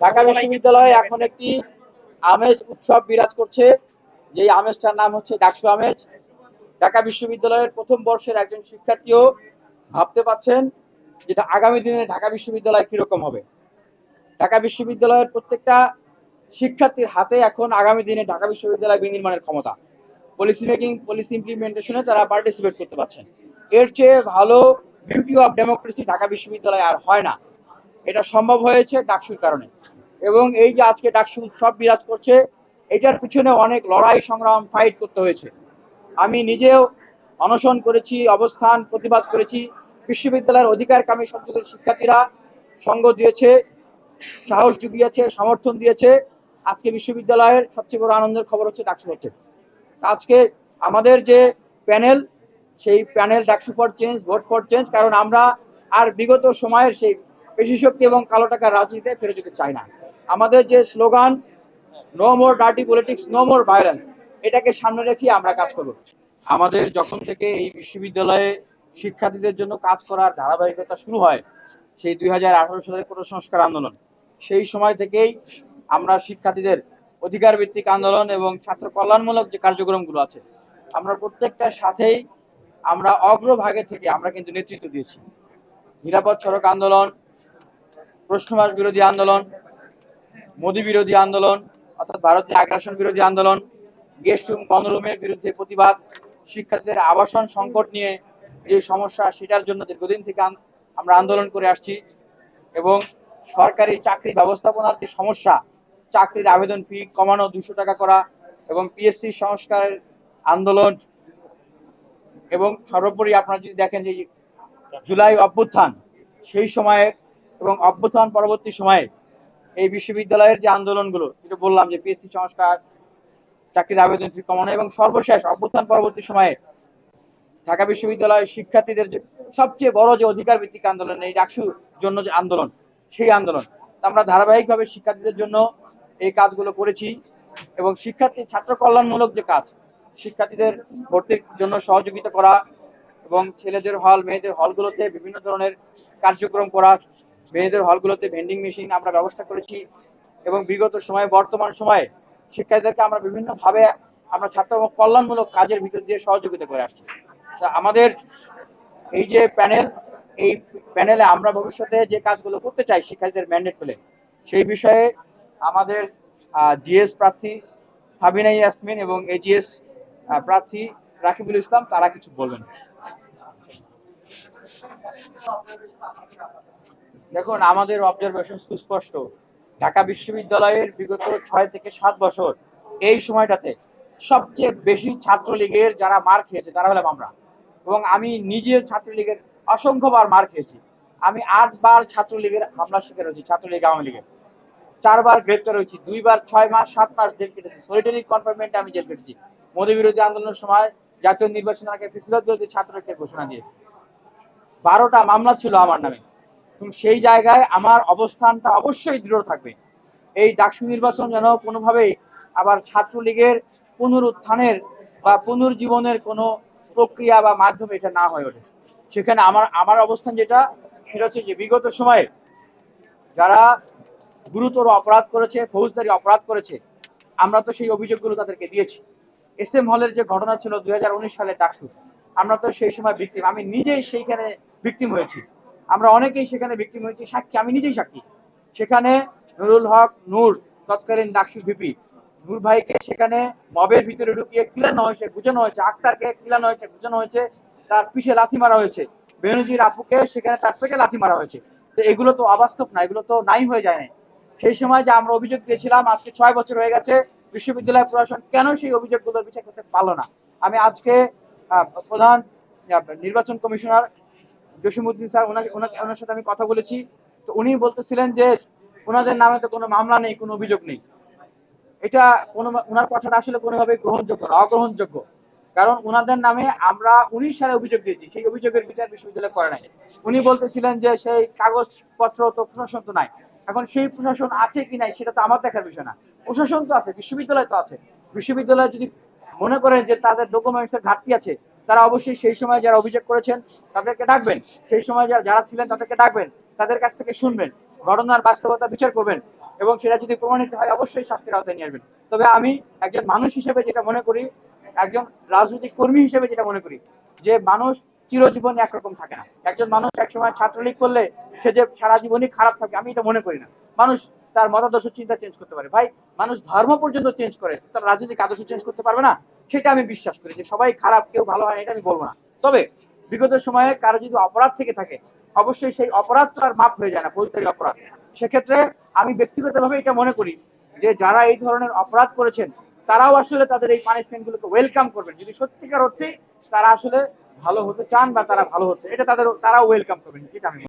ঢাকা বিশ্ববিদ্যালয়ে এখন একটি আমেজ উৎসব বিরাজ করছে। যেই আমেজটার নাম হচ্ছে ডাকসু আমেজ। ঢাকা বিশ্ববিদ্যালয়ের প্রথম বর্ষের একজন শিক্ষার্থীও ভাবতে পাচ্ছেন যেটা আগামী দিনে ঢাকা বিশ্ববিদ্যালয় কীরকম হবে। ঢাকা বিশ্ববিদ্যালয়ের প্রত্যেকটা শিক্ষার্থীর হাতে এখন আগামী দিনে ঢাকা বিশ্ববিদ্যালয় বিনির্মাণের ক্ষমতা। পলিসি মেকিং, পলিসি ইমপ্লিমেন্টেশনে তারা পার্টিসিপেট করতে পারছেন। এর চেয়ে ভালো বিউটি অফ ডেমোক্রেসি ঢাকা বিশ্ববিদ্যালয়ে আর হয় না। এটা সম্ভব হয়েছে ডাকসুর কারণে। এবং এই যে আজকে ডাকসু উৎসব বিরাজ করছে, এটার পিছনে অনেক লড়াই, সংগ্রাম ফাইট করতে হয়েছে। আমি নিজেও অনশন করেছি, অবস্থান, প্রতিবাদ করেছি। বিশ্ববিদ্যালয়ের অধিকারকামী সংসদের শিক্ষার্থীরা সঙ্গ দিয়েছে, সাহস জুগিয়েছে, সমর্থন দিয়েছে। আজকে বিশ্ববিদ্যালয়ের সবচেয়ে বড় আনন্দের খবর হচ্ছে ডাকসু হচ্ছে। আজকে আমাদের যে প্যানেল, সেই panel DUCSU for change, vote for change, কারণ আমরা আর বিগত সময়ের সেই পেশি শক্তি এবং কালো টাকার রাজনীতিতে ফিরে যেতে চাই না। আমাদের যে slogan no more dirty politics no more violence এটাকে সামনে রেখে আমরা কাজ করব। আমাদের যখন থেকে এই বিশ্ববিদ্যালয়ে শিক্ষার্থীদের জন্য কাজ করার ধারাবাহিকতা শুরু হয়, সেই দুই হাজার আঠারো সালের কোটা সংস্কার আন্দোলন, সেই সময় থেকেই আমরা শিক্ষার্থীদের অধিকার ভিত্তিক আন্দোলন এবং ছাত্র কল্যাণমূলক যে কার্যক্রমগুলো আছে, আমরা প্রত্যেকটার সাথেই আমরা অগ্রভাগে থেকে আমরা কিন্তু নেতৃত্ব দিয়েছি। নিরাপদ সড়ক আন্দোলন প্রশ্নবাস বিরোধী আন্দোলন, মোদী বিরোধী আন্দোলন, অর্থাৎ ভারতীয় আগ্রাসন বিরোধী আন্দোলন, গেস্ট রুম গণরুমের বিরুদ্ধে প্রতিবাদ, শিক্ষার্থীদের আবাসন সংকট নিয়ে যে সমস্যা, সেটার জন্য দীর্ঘদিন থেকে আমরা আন্দোলন করে আসছি এবং সরকারি চাকরি ব্যবস্থাপনার যে সমস্যা, চাকরির আবেদন ফি কমানো, দুশো টাকা করা এবং পিএসসি সংস্কারের আন্দোলন এবং সর্বোপরি আপনারা যদি দেখেন যে জুলাই অভ্যুত্থান, সেই সময়ে এবং অভ্যুত্থান পরবর্তী সময়ে এই বিশ্ববিদ্যালয়ের যে আন্দোলনগুলো, যেটা বললাম যে পিএসসি সংস্কার, চাকরির আবেদন কমানো এবং সর্বশেষ অভ্যুত্থান পরবর্তী সময়ে ঢাকা বিশ্ববিদ্যালয়ের শিক্ষার্থীদের যে সবচেয়ে বড় যে অধিকার ভিত্তিক আন্দোলন, এই ডাকসুর জন্য যে আন্দোলন, সেই আন্দোলন। আমরা ধারাবাহিকভাবে শিক্ষার্থীদের জন্য এই কাজগুলো করেছি এবং শিক্ষার্থী ছাত্র কল্যাণমূলক যে কাজ, শিক্ষার্থীদের ভর্তির জন্য সহযোগিতা করা এবং ছেলেদের হল, মেয়েদের হলগুলোতে বিভিন্ন ধরনের কার্যক্রম করা মেয়েদের হলগুলোতে ভেন্ডিং মেশিন আমরা ব্যবস্থা করেছি এবং বিগত সময়ে, বর্তমান সময়ে শিক্ষার্থীদেরকে আমরা বিভিন্নভাবে আমরা ছাত্র কল্যাণমূলক কাজের ভিতর দিয়ে সহযোগিতা করে আসছি। তা আমাদের এই যে প্যানেল, এই প্যানেলে আমরা ভবিষ্যতে যে কাজগুলো করতে চাই শিক্ষার্থীদের ম্যান্ডেট পেলে, সেই বিষয়ে আমাদের জিএস প্রার্থী সাবিনা ইয়াসমিন এবং এজিএস প্রার্থী রাকিবুল ইসলাম, তারা কিছু বলবেন। দেখুন, আমাদের অবজারভেশন সুস্পষ্ট। ঢাকা বিশ্ববিদ্যালয়ের বিগত ছয় থেকে সাত বছর, এই সময়টাতে সবচেয়ে বেশি ছাত্রলীগের যারা মার খেয়েছে, তারা হলাম আমরা। এবং আমি নিজে ছাত্রলীগের অসংখ্যবার মার খেয়েছি। আমি আটবার ছাত্রলীগের মামলার শিকার হয়েছি, ছাত্রলীগ আওয়ামী লীগের। চারবার গ্রেপ্তার হয়েছি, দুইবার ছয় মাস সাত মাস জেল কেটেছি। সলিটারি কনফার্মেন্টে আমি জেল কেটেছি। মোদী বিরোধী আন্দোলনের সময় জাতীয় নির্বাচন আগে ফিসলত বিরোধী ছাত্রলীগের ঘোষণা দিয়ে বারোটা মামলা ছিল আমার নামে। এবং সেই জায়গায় আমার অবস্থানটা অবশ্যই দৃঢ় থাকবে। এই ডাকসু নির্বাচন যেন কোনোভাবেই আবার ছাত্রলীগের পুনরুত্থানের বা পুনর্জীবনের কোনো প্রক্রিয়া বা মাধ্যমে এটা না হয়ে ওঠে। সেখানে আমার আমার অবস্থান যেটা, সেটা হচ্ছে যে বিগত সময়ে যারা গুরুতর অপরাধ করেছে, ফৌজদারি অপরাধ করেছে, আমরা তো সেই অভিযোগগুলো তাদেরকে দিয়েছি। এস এম হলের যে ঘটনা ছিল দুই হাজার উনিশ সালে ডাকসু, আমরা তো সেই সময় ভিক্টিম আমি নিজেই সেইখানে ভিক্টিম হয়েছি। আমরা অনেকেই সেখানে ভিক্টিম হয়েছি, সাক্ষী, আমি নিজেই সাক্ষী। সেখানে নুরুল হক, নূর, তৎকালীন ডাকসু ভিপি। নূর ভাইকে সেখানে মবের ভিতরে ঢুকিয়ে কিলানো হয়েছে গুছানো হয়েছে, আক্তারকে কিলানো হয়েছে গুছানো হয়েছে, তার পিছে লাথি মারা হয়েছে। বেনজির আপুকে সেখানে তার পেটে লাথি মারা হয়েছে। তো এগুলো তো অবাস্তব না, এগুলো তো নাই হয়ে যায় না সেই সময় যে আমরা অভিযোগ দিয়েছিলাম, আজকে ছয় বছর হয়ে গেছে, বিশ্ববিদ্যালয় প্রশাসন কেন সেই অভিযোগগুলোর বিচার করতে পারল না? আমি আজকে প্রধান নির্বাচন কমিশনার জসিমুদ্দিন স্যার, ওনার সাথে আমি কথা বলেছি। তো উনি বলতেছিলেন যে, ওনাদের নামে তো কোনো মামলা নেই, কোনো অভিযোগ নেই। এটা কোনো ওনার কথাটা আসলে কোনোভাবে গ্রহণযোগ্য না, অগ্রহণযোগ্য। কারণ ওনাদের নামে আমরা উনিশ সালে অভিযোগ দিয়েছি, সেই অভিযোগের বিচার বিশ্ববিদ্যালয় করে নাই। উনি বলতেছিলেন যে, সেই কাগজপত্র তো প্রশাসন তো নাই। এখন সেই প্রশাসন আছে কি নাই, সেটা তো আমার দেখার বিষয় না। প্রশাসন তো আছে, বিশ্ববিদ্যালয় তো আছে। বিশ্ববিদ্যালয় যদি মনে করেন যে তাদের ডকুমেন্টস এর ঘাটতি আছে তারা অবশ্যই সেই সময় যারা অভিযোগ করেছেন তাদেরকে ডাকবেন। সেই সময় যারা যারা ছিলেন তাদেরকে ডাকবেন, তাদের কাছ থেকে শুনবেন, ঘটনার বাস্তবতা বিচার করবেন এবং সেটা যদি প্রমাণিত হয়, অবশ্যই শাস্তির আওতায় নিয়ে আসবেন। তবে আমি একজন মানুষ হিসেবে যেটা মনে করি, একজন রাজনৈতিক কর্মী হিসেবে যেটা মনে করি, যে মানুষ চিরজীবন একরকম থাকে না। একজন মানুষ একসময় ছাত্রলীগ করলে সে যে সারা জীবনই খারাপ থাকে, আমি এটা মনে করি না। মানুষ তার মতাদর্শ চিন্তা চেঞ্জ করতে পারে। ভাই, মানুষ ধর্ম পর্যন্ত চেঞ্জ করে, তার রাজনৈতিক আদর্শ চেঞ্জ করতে পারবে না? সেটা আমি বিশ্বাস করি যে সবাই খারাপ, কেউ ভালো হয় এটা আমি বলব না। তবে বিগত সময়ে কারও যদি অপরাধ থেকে থাকে, অবশ্যই সেই অপরাধ তো আর মাপ হয়ে যায় না ফৌজদারি অপরাধ। সেক্ষেত্রে আমি ব্যক্তিগতভাবে এটা মনে করি যে যারা এই ধরনের অপরাধ করেছেন, তারাও আসলে তাদের এই পানিশমেন্ট গুলোকে ওয়েলকাম করবেন। যদি সত্যিকার অর্থে তারা আসলে ভালো হতে চান বা তারা ভালো হচ্ছে, এটা তাদের তারাও ওয়েলকাম করবেন যেটা আমি।